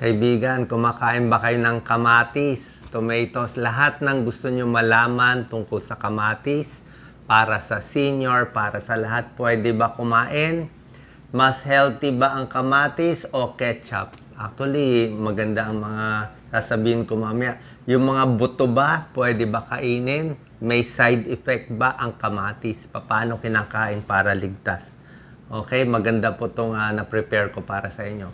Kaibigan, kumakain ba kayo ng kamatis, tomatoes, lahat ng gusto nyo malaman tungkol sa kamatis, para sa senior, para sa lahat, pwede ba kumain? Mas healthy ba ang kamatis o ketchup? Actually, maganda ang mga sasabihin ko mamaya. Yung mga buto ba, pwede ba kainin? May side effect ba ang kamatis? Paano kinakain para ligtas? Okay, maganda po itong ah, na-prepare ko para sa inyo.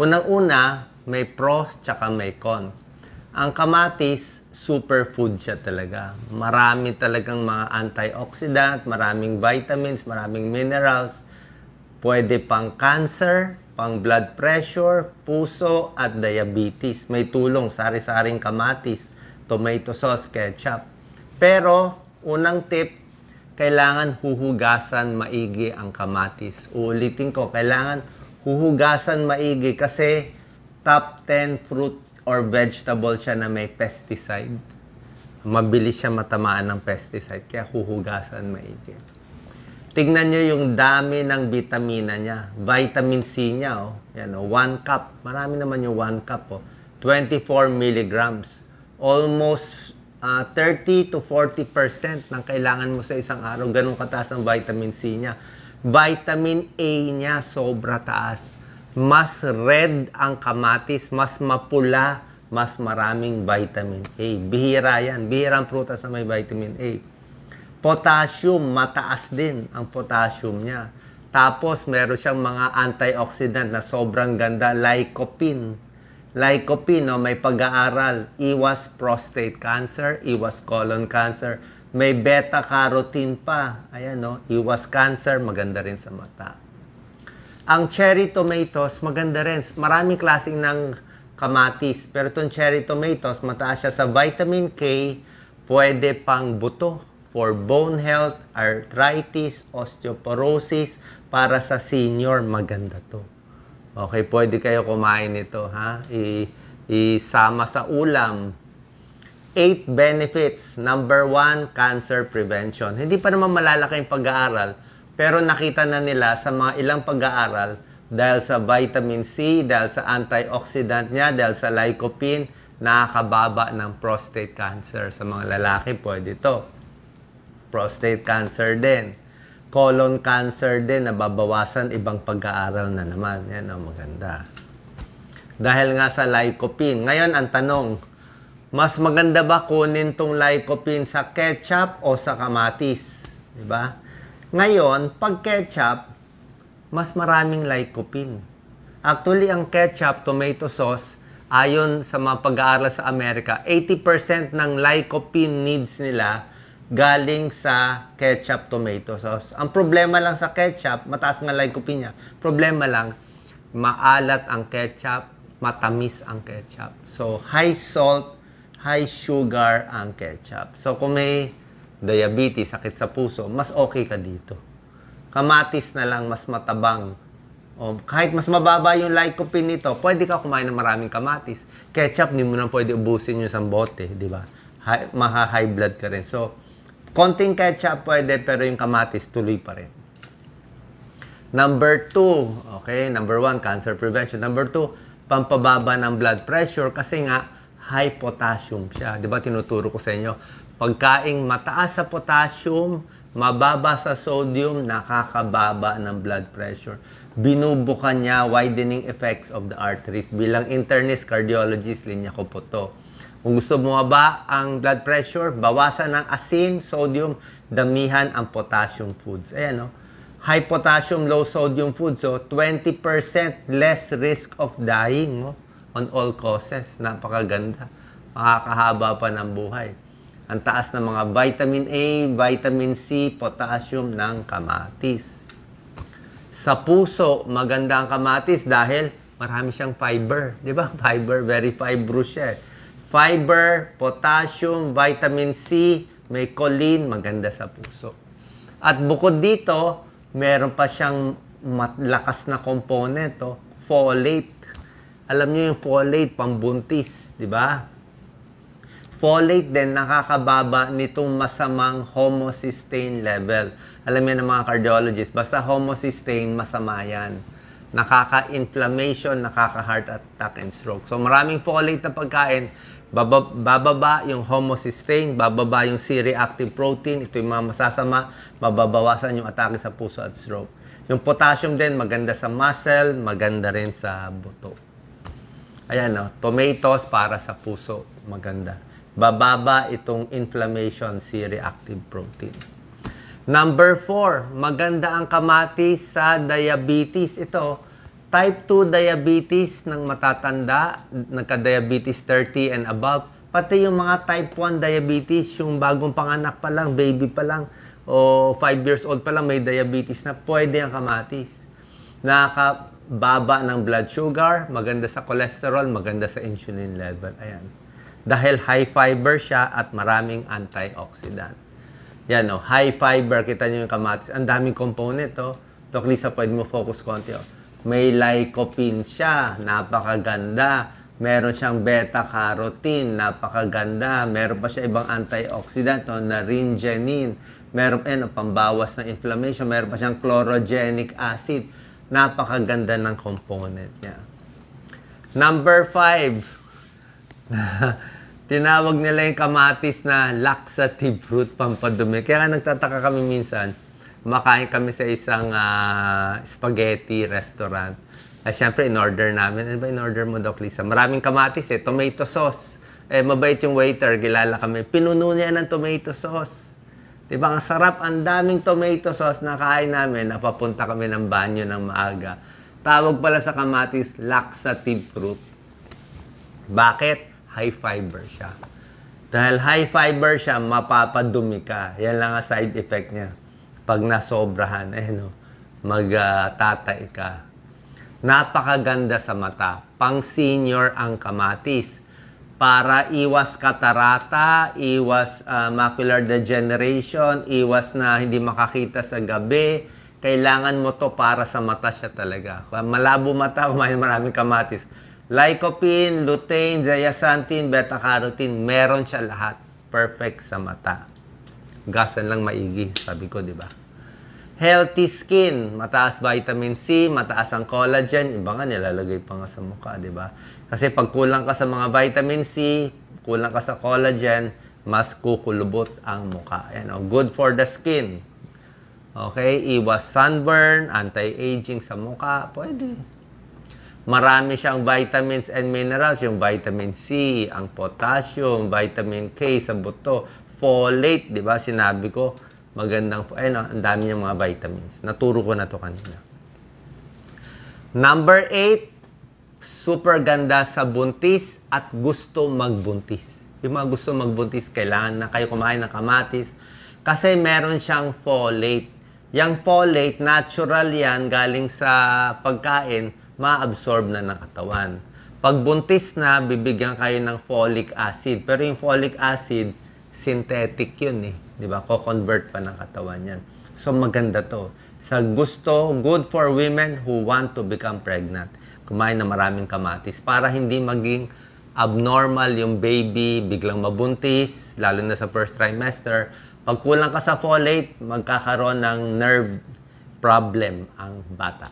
Unang-una, may pros tsaka may con. Ang kamatis, superfood siya talaga. Marami talagang mga antioxidant, maraming vitamins, maraming minerals. Pwede pang cancer, pang blood pressure, puso at diabetes. May tulong sari-saring kamatis, tomato sauce, ketchup. Pero, unang tip, kailangan huhugasan maigi ang kamatis. Uulitin ko, kailangan huhugasan maigi kasi top 10 fruit or vegetable siya na may pesticide. Mabilis siya matamaan ng pesticide, kaya huhugasan maigi. Tignan nyo yung dami ng vitamina niya. Vitamin C niya, oh. Yan, oh. One cup. Marami naman yung one cup, oh. 24 milligrams. Almost ah, 30 to 40% ng kailangan mo sa isang araw. Ganun kataas ang vitamin C niya. Vitamin A niya, sobra taas. Mas red ang kamatis, mas mapula, mas maraming vitamin A. Bihira yan. Bihira ang prutas na may vitamin A. Potassium, mataas din ang potassium niya. Tapos, meron siyang mga antioxidant na sobrang ganda, lycopene. Lycopene, no, may pag-aaral, iwas prostate cancer, iwas colon cancer. May beta-carotene pa. Ayan, no, iwas cancer, maganda rin sa mata. Ang cherry tomatoes, maganda rin. Maraming klaseng ng kamatis. Pero itong cherry tomatoes, mataas siya sa vitamin K, pwede pang buto for bone health, arthritis, osteoporosis, para sa senior, maganda to. Okay, pwede kayo kumain nito, ha? I, isama sa ulam. Eight benefits. Number one, cancer prevention. Hindi pa naman malalaki yung pag-aaral, pero nakita na nila sa mga ilang pag-aaral dahil sa vitamin C, dahil sa antioxidant niya, dahil sa lycopene, nakakababa ng prostate cancer. Sa mga lalaki, pwede to. Prostate cancer din. Colon cancer din, nababawasan ibang pag-aaral na naman. Yan ang maganda. Dahil nga sa lycopene. Ngayon, ang tanong, mas maganda ba kunin tong lycopene sa ketchup o sa kamatis? Di ba? Ngayon, pag ketchup, mas maraming lycopene. Actually, ang ketchup, tomato sauce, ayon sa mga pag-aaral sa Amerika, 80% ng lycopene needs nila galing sa ketchup tomato sauce. Ang problema lang sa ketchup, mataas nga lycopene niya. Problema lang, maalat ang ketchup, matamis ang ketchup. So, high salt, high sugar ang ketchup. So, kung may diabetes, sakit sa puso, mas okay ka dito. Kamatis na lang, mas matabang. O, kahit mas mababa yung lycopene nito, pwede ka kumain ng maraming kamatis. Ketchup, hindi mo na pwede ubusin yung isang bote, di ba? High, maha-high blood ka rin. So, konting ketchup pwede, pero yung kamatis, tuloy pa rin. Number two, okay, number one, cancer prevention. Number two, pampababa ng blood pressure kasi nga high potassium siya. Di ba tinuturo ko sa inyo? Pagkaing mataas sa potassium, mababa sa sodium, nakakababa ng blood pressure. Binubukan niya widening effects of the arteries. Bilang internist cardiologist, linya ko po to. Kung gusto mo ba ang blood pressure, bawasan ng asin, sodium, damihan ang potassium foods. Ayan, no? High potassium, low sodium foods. So, 20% less risk of dying no? on all causes. Napakaganda. Makakahaba pa ng buhay. Ang taas ng mga vitamin A, vitamin C, potassium ng kamatis. Sa puso, maganda ang kamatis dahil marami siyang fiber. Di ba? Fiber, very fibrous siya. eh. Fiber, potassium, vitamin C, may choline, maganda sa puso. At bukod dito, meron pa siyang malakas na component, oh, folate. Alam niyo yung folate, pambuntis, di ba? Folate din nakakababa nitong masamang homocysteine level. Alam yan ng mga cardiologist, basta homocysteine, masama yan. nakaka-inflammation, nakaka-heart attack and stroke. So maraming folate na pagkain, baba- bababa yung homocysteine, bababa yung C-reactive protein, ito yung mga masasama, mababawasan yung atake sa puso at stroke. Yung potassium din, maganda sa muscle, maganda rin sa buto. Ayan, no? tomatoes para sa puso, maganda. Bababa itong inflammation C-reactive protein. Number 4, maganda ang kamatis sa diabetes. Ito, type 2 diabetes ng matatanda, nagka-diabetes 30 and above, pati yung mga type 1 diabetes, yung bagong panganak pa lang, baby pa lang, o 5 years old pa lang may diabetes na, pwede ang kamatis. Nakakababa ng blood sugar, maganda sa cholesterol, maganda sa insulin level. Ayan. Dahil high fiber siya at maraming antioxidant. Yan o, high fiber, kita nyo yung kamatis. Ang daming component o. Doc Lisa, pwede mo focus konti o. May lycopene siya, napakaganda. Meron siyang beta-carotene, napakaganda. Meron pa siya ibang antioxidant o, naringenin. Meron pa yan, o, pambawas ng inflammation. Meron pa siyang chlorogenic acid. Napakaganda ng component niya. Number five, tinawag nila yung kamatis na laxative fruit pampadumi. Kaya nga nagtataka kami minsan, makain kami sa isang ah, spaghetti restaurant. Ay, syempre, in-order namin. Ano ba in-order mo, Doc Lisa? Maraming kamatis eh. Tomato sauce. Eh, mabait yung waiter. Kilala kami. Pinuno niya ng tomato sauce. Di ba? Ang sarap. Ang daming tomato sauce na kain namin. Napapunta kami ng banyo ng maaga. Tawag pala sa kamatis, laxative fruit. Bakit? High fiber siya. Dahil high fiber siya, mapapadumi ka. Yan lang ang side effect niya. Pag nasobrahan, eh no, magtatay ka. Napakaganda sa mata. Pang senior ang kamatis. Para iwas katarata, iwas ah, macular degeneration, iwas na hindi makakita sa gabi, kailangan mo to para sa mata siya talaga. Malabo mata, kumain maraming kamatis. Lycopene, lutein, zeaxanthin, beta-carotene, meron siya lahat. Perfect sa mata. Gasan lang maigi, sabi ko, di ba? Healthy skin, mataas vitamin C, mataas ang collagen, iba nga nilalagay pa nga sa mukha, di ba? Kasi pag kulang ka sa mga vitamin C, kulang ka sa collagen, mas kukulubot ang mukha. Ayan, oh, good for the skin. Okay, iwas sunburn, anti-aging sa mukha, pwede. Marami siyang vitamins and minerals, yung vitamin C, ang potassium, vitamin K sa buto, folate, di ba? Sinabi ko, magandang, ayun, ang dami niyang mga vitamins. Naturo ko na to kanina. Number 8, super ganda sa buntis at gusto magbuntis. Yung mga gusto magbuntis, kailangan na kayo kumain ng kamatis kasi meron siyang folate. Yang folate, natural yan, galing sa pagkain, ma-absorb na ng katawan. Pag buntis na, bibigyan kayo ng folic acid. Pero yung folic acid, synthetic yun eh. Di ba? Ko-convert pa ng katawan yan. So maganda to. Sa gusto, good for women who want to become pregnant. Kumain na maraming kamatis para hindi maging abnormal yung baby, biglang mabuntis, lalo na sa first trimester. Pag kulang ka sa folate, magkakaroon ng nerve problem ang bata.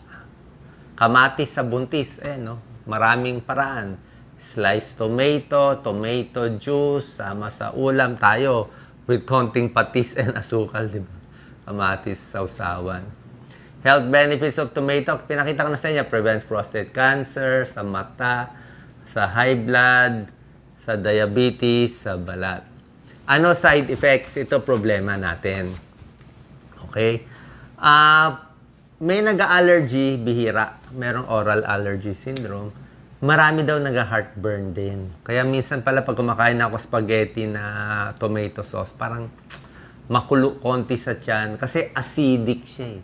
Kamatis sa buntis, eh no, maraming paraan. Sliced tomato, tomato juice, sama sa ulam tayo with konting patis and asukal, di ba? Kamatis sausawan. Health benefits of tomato, pinakita ko na sa inyo, prevents prostate cancer, sa mata, sa high blood, sa diabetes, sa balat. Ano side effects? Ito problema natin. Okay? Ah, may nag-allergy, bihira. Merong oral allergy syndrome. Marami daw nag-heartburn din. Kaya minsan pala pag kumakain ako spaghetti na tomato sauce, parang makulo konti sa tiyan. Kasi acidic siya eh.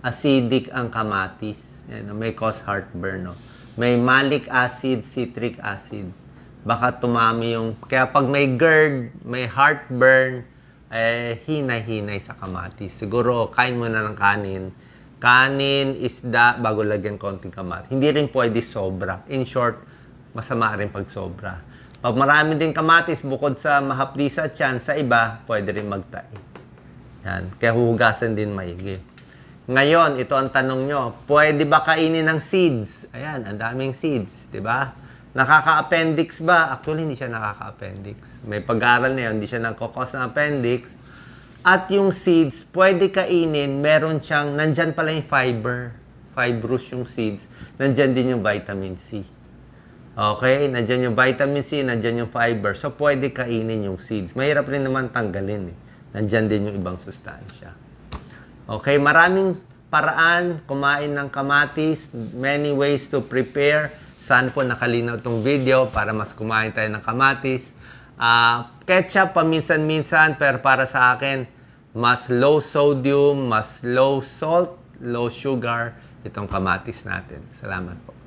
Acidic ang kamatis. Yan, may cause heartburn. No? May malic acid, citric acid. Baka tumami yung... Kaya pag may GERD, may heartburn, eh, hinay-hinay sa kamatis. Siguro, kain mo na ng kanin. Kanin, isda, bago lagyan konting kamatis. Hindi rin pwede sobra. In short, masama rin pag sobra. Pag marami din kamatis, bukod sa mahapdi sa tiyan, sa iba, pwede rin magtae. Yan. Kaya huhugasan din maigi. Ngayon, ito ang tanong nyo. Pwede ba kainin ng seeds? Ayan, ang daming seeds, di ba? Nakaka-appendix ba? Actually, hindi siya nakaka-appendix. May pag-aaral na yun, hindi siya nagkakos ng appendix. At yung seeds, pwede kainin, meron siyang, nandyan pala yung fiber. Fibrous yung seeds. Nandyan din yung vitamin C. Okay? Nandyan yung vitamin C, nandyan yung fiber. So, pwede kainin yung seeds. Mahirap rin naman tanggalin eh. Nandyan din yung ibang sustansya. Okay, maraming paraan kumain ng kamatis, many ways to prepare. Saan po nakalinaw itong video para mas kumain tayo ng kamatis. Ah, ketchup paminsan-minsan, pero para sa akin, mas low sodium, mas low salt, low sugar itong kamatis natin. Salamat po.